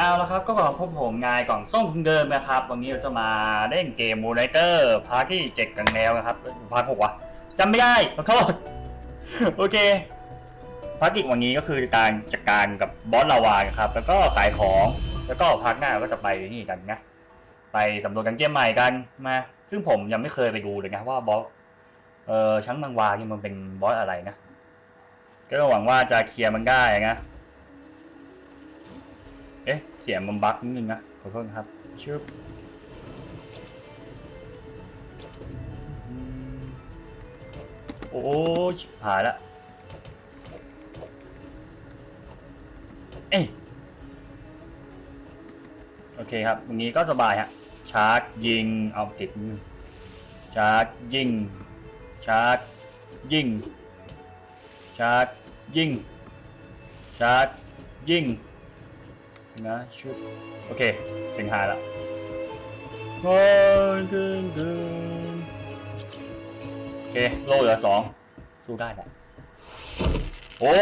เอาละครับก็ขอพบผมงายกล่องส้มเดิมนะครับ วันนี้เราจะมาเล่นเกมมูนไนเตอร์พาร์ทที่เจ็ดกันแล้วนะครับพาร์ทหกวะจำไม่ได้ขอโทษโอเคภารกิจวันนี้ก็คือการจัดการกับบอสลาวาครับ แล้วก็ขายของแล้วก็พาร์ทหน้าก็จะไปนี่กันนะไปสำรวจกันเจียมใหม่กันมาซึ่งผมยังไม่เคยไปดูเลยนะว่าบอสเออช้างนางวานี่มันเป็นบอสอะไรนะ ก็หวังว่าจะเคลียร์มันได้นะ เอ๊ะ เสียงมันบั๊กนิดนึงนะ ขอโทษนะครับ ชึบอืมโอ้ยชิบหายละ เอ้ยโอเคครับวันนี้ก็สบายฮะ ชาร์จยิง เอาติดมือชาร์จยิง ชาร์จยิง ชาร์จยิง ชาร์จยิง นะชุดโอเคเสียงหายละโอ้ยกึ่งกึ่งโอเคโลเหลือสองสู้ได้แหละโอ้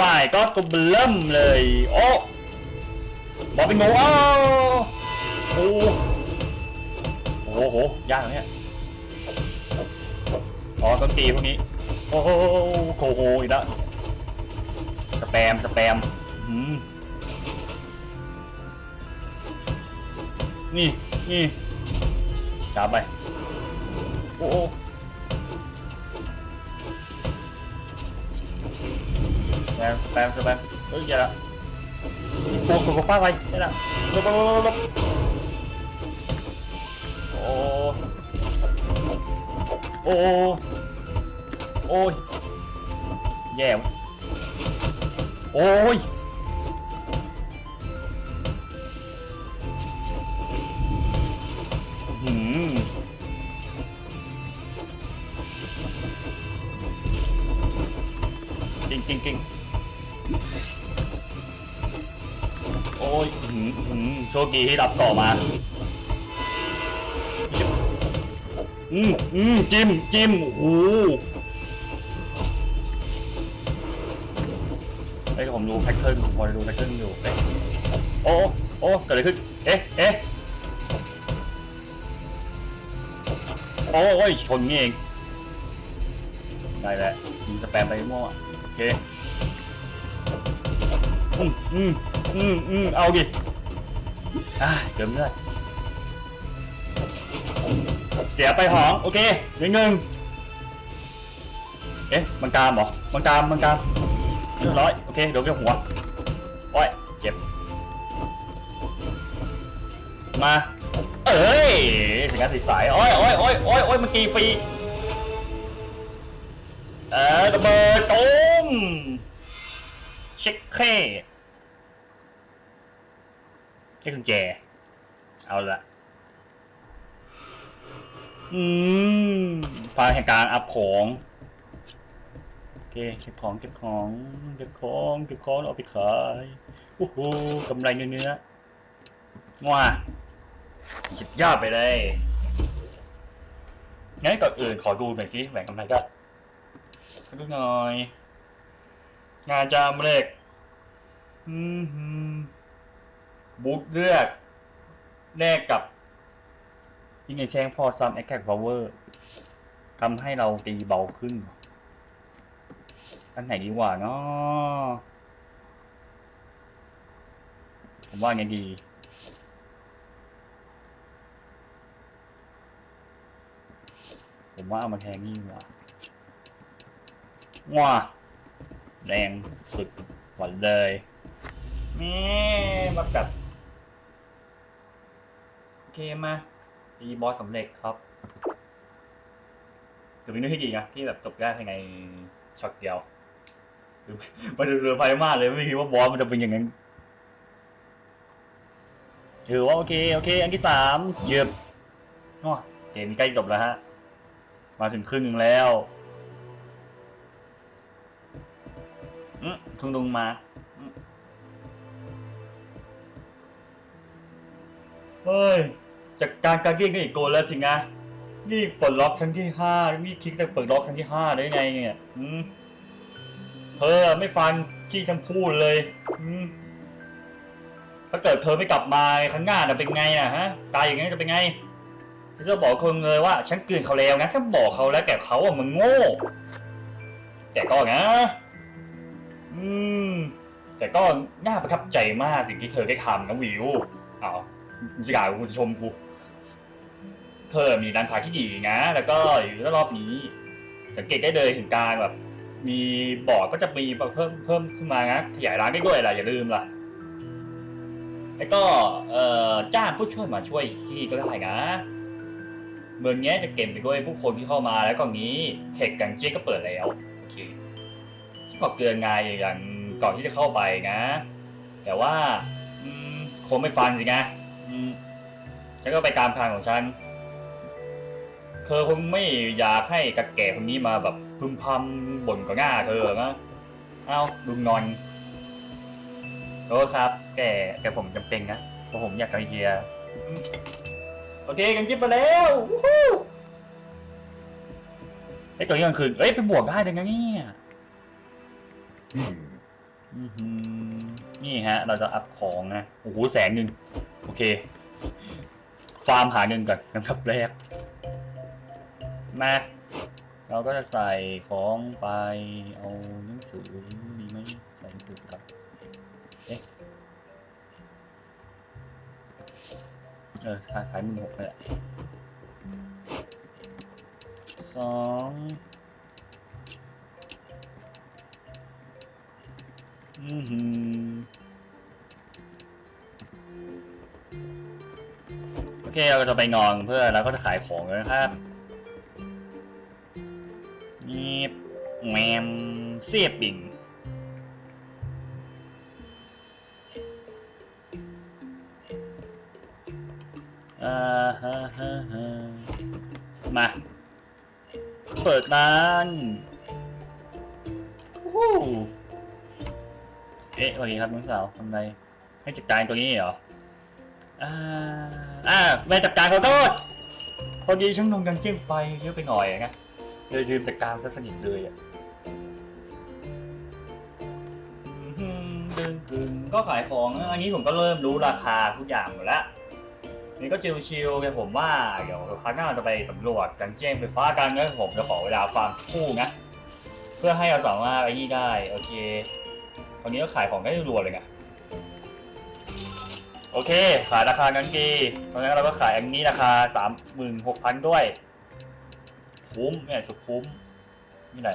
วายก็ตัวเบิ่มเลย โอ้บอลเป็นงูอ้าวโอ้โอ้โหยากเนี่ยอ๋อต้องตีพวกนี้ โอ้โหโคโหอีกแล้วสแปมสแปมอืม นี่นี่จับไป โอ้โหสแปมสแปมสแปมเฮ้ยอย่าละนี่โกงสุขภาพไปนี่ละลบลบลบลบโอ้โอ้โอ้ยแย่ว่ะโอ้ย หืมกิ้งกิ้งกิ้งโอ้ยหืมหืมโชคดีที่รับต่อมาอืมอืมจิ้มจิ้มโอ้โหเฮ้ยผมดูแพทเทิร์นผมพอดูแพทเทิร์นอยู่เอ๊ะโอ้โอ้เกิดอะไรขึ้น เอ๊ะเอ๊ะ โอ้ยชนนี่เองได้แล้วยิงสแปมไปมั่วโอเคอืมอืมอืมอืมเอาดิอ่าเดิมเลือดเสียไปหองโอเคหนึ่งหนึ่งเอ๊ะมันกามเหรอมันกามมันกามเรียบร้อยโอเคโดนแค่หัวโอ้ยเจ็บมา เอ้ยสิงห์สีสายโอ้ยโอ้ยโอ้ยโอ้ยโอ้ยมันกีฟรีเออระเบิดตูมเช็คเค้ใช้กุญแจ เอาละอืมพาแห่งการอัพของโอเคเก็บของเก็บของเก็บของเก็บของเอาไปขายโอ้โหกำไรเนื้อเนื้อว้า สุดยอดไปเลย งั้นก่อนอื่นขอดูหน่อยสิแหวนกำไรก็ขอดูหน่อย งานจามเล็กอืมหืมบุ๊กเลือกแลกกับยิงในแชงพอซัมแอคแท็กพาวเวอร์ทำให้เราตีเบาขึ้น อันไหนดีกว่าเนาะผมว่าไงดี ผมว่าเอามาแทงนี่ว่าว้าแรงสุดหวันเลยนี่มากับโอเคมาดีบอสสำเร็จครับถือเป็นเรื่องที่ดีนะที่แบบจบได้ภายในช็อตเดียวคือมันจะเซอร์ไพรส์มากเลยไม่คิดว่าบอสมันจะเป็นอย่างนั้นถือว่าโอเค โอเค อันที่สามเยือบเกมใกล้จบแล้วฮะ มาถึงครึ่งหนึ่งแล้วอืมเพิ่งลงมาเฮ้ย จากการการเกี้ยงกันอีกโกนแล้วสินะ นี่ปลดล็อกชั้นที่ห้า นี่คิดจะเปิดล็อกชั้นที่ห้าได้ไงเนี่ยอืมเธอไม่ฟังที่ฉันพูดเลย อืมถ้าเกิดเธอไม่กลับมาครั้งหน้าจะเป็นไงนะฮะ ตายอย่างนี้จะเป็นไง ฉันจะบอกคนเลยว่าฉันเกลืนเขาแล้วนะฉันบอกเขาแล้วแต่เขาอะมึงโง่ แต่ก็นะ อืม แต่ก็น่าประทับใจมากสิ่งที่เธอได้ทำนะวิวอ้าวมึงจะกล่าวกูจะชมกูเธอมีร้านขาที่ดีนะ แล้วก็อยู่รอบนี้ สังเกตได้เลยถึงการแบบ มีบอร์ดก็จะมีเพิ่มเพิ่มขึ้นมานะขยายร้านได้ด้วยล่ะอย่าลืมล่ะแล้วก็เอ่อจ้างผู้ช่วยมาช่วยที่ก็ได้นะ เมืองเนี้จะเก็บไปด้วยผู้คนที่เข้ามาแล้วก็งี้เทคกันเจ๊ก็เปิดแล้วโอเคที่ขอเตือนไงอย่างก่อนที่จะเข้าไปนะ แต่ว่าอืมคงไม่ฟังสินะฉันก็ไปตามทางของฉันเธอคงไม่อยากให้กระแก่คนนี้มาแบบพึมพำบ่นกับหน้าเธอนะเอาลุงนอนโอ้ครับ แต่แต่ผมจำเป็นนะเพราะผมอยากไปเฮียอืม โอเคกันจิ๊บมาแล้ววู้ฮู้ไอ้ยตัวนี้กลางคืนเอ้ยไปบวกได้เลยนะเนี่ยอื้อหือนี่ฮะ เราจะอัพของนะโอ้โหแสนหนึ่งโอเค ฟาร์มหาเงินก่อนอันดับแรก มา เราก็จะใส่ของไปเอาหนังสือมีไหมใส่หนังสือกับเอ๊ะ ออขายขายมือหกเลยอะสองอือหือโอเคเราก็จะไปนอนเพื่อแล้วก็จะขายของเลยนะครับนี่แมมเสียบปิ่ง ฮะฮะฮะมา เปิดร้านวู้เอ๊ะวัสดีครับน้องสาวทำไรให้จัดการตัวนี้เหรอ อ่า อ่าไม่จัดการขอโทษพอดีช่างนงกันเจ้งไฟเยอะไปหน่อยนะเลยลืมจัดการซะสนิทเลยอะอืมดึงกึงก็ขายของ อันนี้ผมก็เริ่มรู้ราคาทุกอย่างหมดแล้ว นี่ก็ชิวๆแต่ผมว่าเดี๋ยวครั้งหน้าจะไปสำรวจกันแจ้งไฟฟ้ากันนะผมจะขอเวลาฟาร์มสักครู่นะ เพื่อให้เราสามารถไอ้นี่ได้ โอเค ตอนนี้ก็ขายของได้รัวเลยไงโอเค ขายราคางั้นกีเพราะงั้นเราก็ขายอันนี้ราคาสามหมื่นหกพันด้วย คุ้มเนี่ยสุดคุ้มนี่ไหน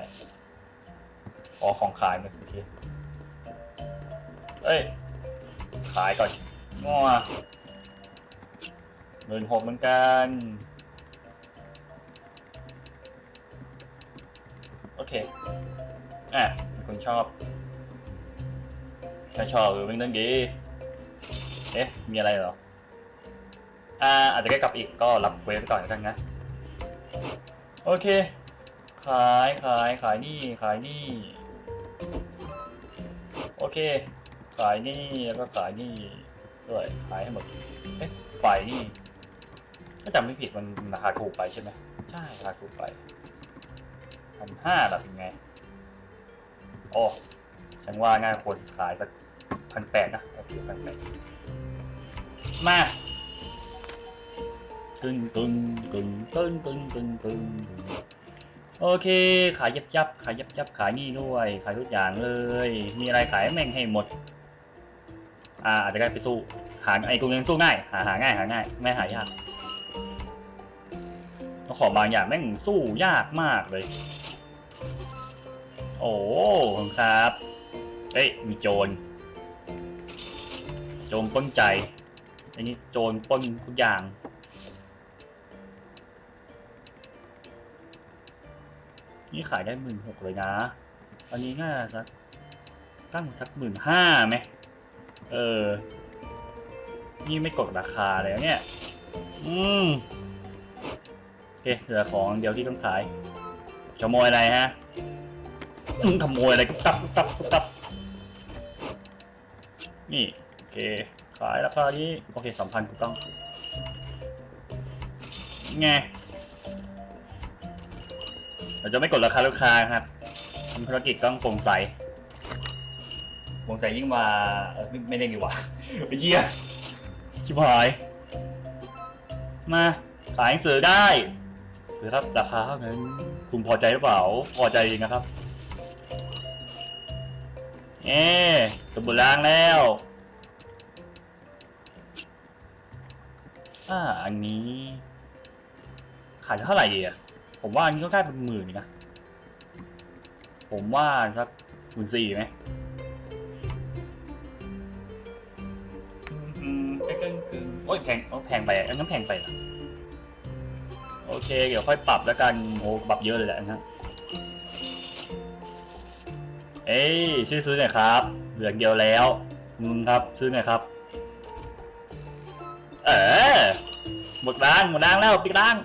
อ๋อของขายนี่ยโอเค เอ้ย ขายก่อนง้อ หมื่นหกเหมือนกัน โอเค อะมีคนชอบถ้าชอบหรือเป็นเรื่องดีเอ๊ะ มีอะไรเหรอ อ่า อาจจะได้กลับอีกก็รับเวฟก่อนกันนะ โอเค ขายขายขายนี่ ขายนี่ โอเค ขายนี่ แล้วก็ขายนี่ด้วยขายให้หมด เอ๊ะ ฝ่ายนี่ ถ้าจำไม่ผิดมันราคาถูกไปใช่ไหมใช่ราคาถูกไปพันห้าแบบยังไงโอ้ฉันว่าน่าควรขายสักพันแปดนะโอเคพันแปดมาตึงตึงตึงตึงตึงตึงตึงโอเค ขายยับยับขายยับยับขายนี่ด้วย ขายทุกอย่างเลย มีอะไรขายแม่งให้หมด อ่าอาจจะได้ไปสู้หาไอ้กูยังสู้ง่าย หาหาง่ายหาง่าย ไม่หายาก ของบางอย่างแม่งสู้ยากมากเลย โอ้ครับ เอ้ยมีโจร โจรป้นใจ อันนี้โจรป้นทุกอย่างนี่ขายได้หมื่นหกเลยนะ อันนี้น่าจะสักตั้งสักหมื่นห้าไหม เออ นี่ไม่กดราคาเลยนะเนี่ย อืม เคเหลือของเดียวที่ต้องขายขโมยอะไรฮะอืมขโมยอะไรกุบตับกุบตับกุบตับ นี่โอเค ขายราคานี้โอเคสองพันถูกต้องไงเราจะไม่กดราคาลูกค้าครับทำธุรกิจต้องโปร่งใสวงใจยิ่งมาเอ่อไม่ไม่ได้ดีกว่าไปเยี่ยชิบหาย มา ขายหนังสือได้ หรือครับราคาเท่านั้นคุณพอใจหรือเปล่า พอใจจริงนะครับเอ๊ตบบุล้างแล้วอ่าอันนี้ ขายเท่าไหร่ดีอะผมว่าอันนี้ก็ได้เป็นหมื่นนะ ผมว่าสักหมื่นสี่ไหมอืมใกล้ๆกึ่งๆโอ้ยแพงโอ้แพงไปอะงั้นแพงไปเหรอ โอเค เดี๋ยวค่อยปรับแล้วกันโอ้ปรับเยอะเลยแหละนะเอ้ยชื่อซื้อหน่อยครับ เหลือเดียวแล้วมึงครับซื้อหน่อยครับ เออหมดร้านหมดร้านแล้วปิดร้าน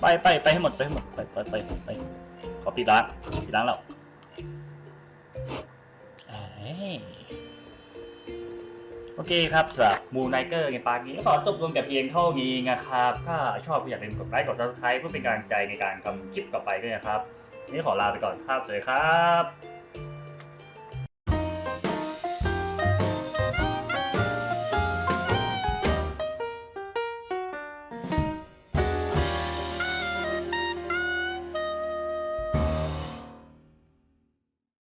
ไปไปไปให้หมดไปให้หมดไปไปไปไปขอปิดร้านปิดร้านแล้วเอ้ย โอเคครับสำหรับมูไนเกอร์ในปาร์นี้ขอจบลงแต่เพียงเท่านี้นะครับ ถ้าชอบก็อย่าลืมกดไลค์กดซับสไครต์เพื่อเป็นกำลังใจในการทำคลิปต่อไปด้วยนะครับ นี่ขอลาไปก่อนครับ สวัสดีครับ